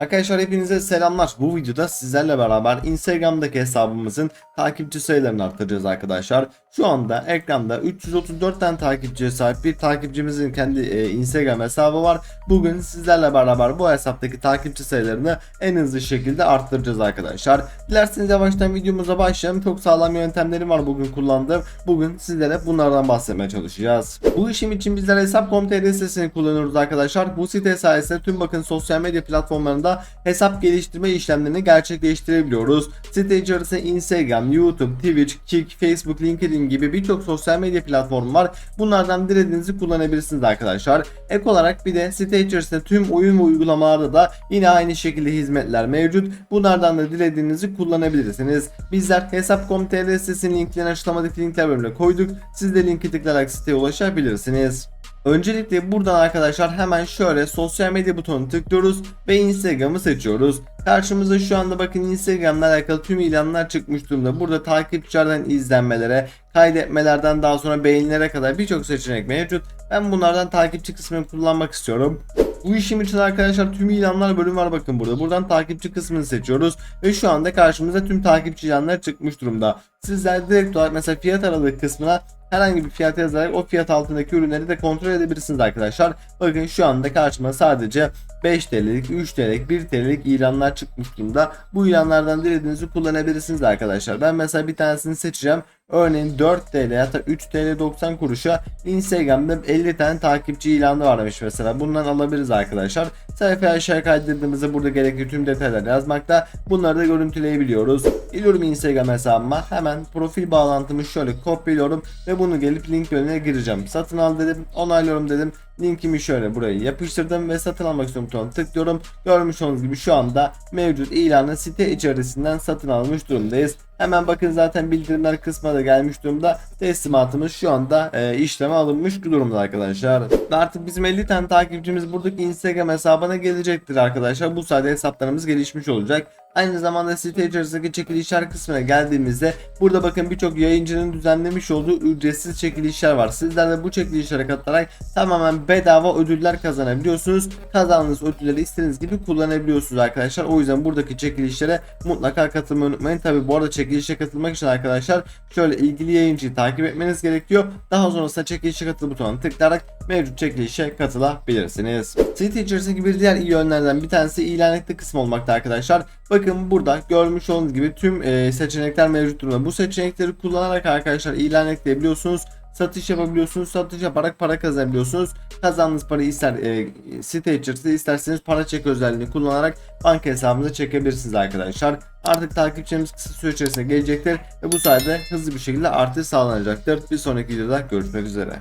Arkadaşlar hepinize selamlar. Bu videoda sizlerle beraber Instagram'daki hesabımızın takipçi sayılarını arttıracağız arkadaşlar. Şu anda ekranda 334 tane takipçiye sahip bir takipçimizin kendi e, Instagram hesabı var. Bugün sizlerle beraber bu hesaptaki takipçi sayılarını en hızlı şekilde arttıracağız arkadaşlar. Dilerseniz yavaştan videomuza başlayalım. Çok sağlam yöntemlerim var bugün kullandığım. Bugün sizlere bunlardan bahsetmeye çalışacağız. Bu işim için bizler hesap.com.tr sitesini kullanıyoruz arkadaşlar. Bu site sayesinde tüm bakın sosyal medya platformlarında hesap geliştirme işlemlerini gerçekleştirebiliyoruz. Site içerisinde Instagram, YouTube, Twitch, Kik, Facebook, LinkedIn gibi birçok sosyal medya platformu var. Bunlardan dilediğinizi kullanabilirsiniz arkadaşlar. Ek olarak bir de site içerisinde tüm oyun ve uygulamalarda da yine aynı şekilde hizmetler mevcut. Bunlardan da dilediğinizi kullanabilirsiniz. Bizler hesap.com.tr sitesinin linklerini açıklamadaki linkler bölümüne koyduk. Siz de linki tıklayarak siteye ulaşabilirsiniz. Öncelikle buradan arkadaşlar hemen şöyle sosyal medya butonunu tıklıyoruz ve Instagram'ı seçiyoruz. Karşımıza şu anda bakın Instagram'la alakalı tüm ilanlar çıkmış durumda. Burada takipçilerden izlenmelere, kaydetmelerden daha sonra beğenilere kadar birçok seçenek mevcut. Ben bunlardan takipçi kısmını kullanmak istiyorum. Bu işim için arkadaşlar tüm ilanlar bölüm var bakın burada. Buradan takipçi kısmını seçiyoruz ve şu anda karşımıza tüm takipçi ilanlar çıkmış durumda. Sizler direkt olarak mesela fiyat aralığı kısmına herhangi bir fiyat yazarak o fiyat altındaki ürünleri de kontrol edebilirsiniz arkadaşlar. Bakın şu anda karşıma sadece 5 TL'lik, 3 TL'lik, 1 TL'lik ilanlar çıkmış durumda. Bu ilanlardan dilediğinizi kullanabilirsiniz arkadaşlar. Ben mesela bir tanesini seçeceğim. Örneğin 4 TL hatta 3 TL 90 kuruşa Instagram'da 50 tane takipçi ilanı varmış mesela. Bundan alabiliriz arkadaşlar. Sayfaya aşağı kaydırdığımızda burada gerekli tüm detaylar yazmakta. Bunları da görüntüleyebiliyoruz. Geliyorum Instagram hesabıma. Hemen profil bağlantımı şöyle kopyalıyorum ve bunu gelip link bölümüne gireceğim. Satın al dedim, onaylıyorum dedim. Linkimi şöyle buraya yapıştırdım ve satın almak istiyorum butonuna tıklıyorum. Görmüş olduğunuz gibi şu anda mevcut ilanı site içerisinden satın almış durumdayız. Hemen bakın zaten bildirimler kısmına da gelmiş durumda. Teslimatımız şu anda e, işleme alınmış durumda arkadaşlar. Ve artık bizim 50 tane takipçimiz buradaki Instagram hesabına gelecektir arkadaşlar. Bu sayede hesaplarımız gelişmiş olacak. Aynı zamanda site içerisindeki çekilişler kısmına geldiğimizde burada bakın birçok yayıncının düzenlemiş olduğu ücretsiz çekilişler var. Sizler de bu çekilişlere katılarak tamamen bedava ödüller kazanabiliyorsunuz. Kazandığınız ödülleri istediğiniz gibi kullanabiliyorsunuz arkadaşlar. O yüzden buradaki çekilişlere mutlaka katılmayı unutmayın. Tabi bu arada çekilişe katılmak için arkadaşlar şöyle ilgili yayıncıyı takip etmeniz gerekiyor. Daha sonrasında çekilişe katıl butonuna tıklayarak mevcut çekilişe katılabilirsiniz. Site içerisindeki bir diğer iyi yönlerden bir tanesi ilan ettiği kısmı olmakta arkadaşlar. Bakın burada görmüş olduğunuz gibi tüm e, seçenekler mevcut durumda. Bu seçenekleri kullanarak arkadaşlar ilan ekleyebiliyorsunuz. Satış yapabiliyorsunuz. Satış yaparak para kazanabiliyorsunuz. Kazandığınız parayı ister e, site içerisinde isterseniz para çek özelliğini kullanarak banka hesabınıza çekebilirsiniz arkadaşlar. Artık takipçilerimiz kısa süre içerisinde gelecektir ve bu sayede hızlı bir şekilde artış sağlanacaktır. Bir sonraki videoda görüşmek üzere.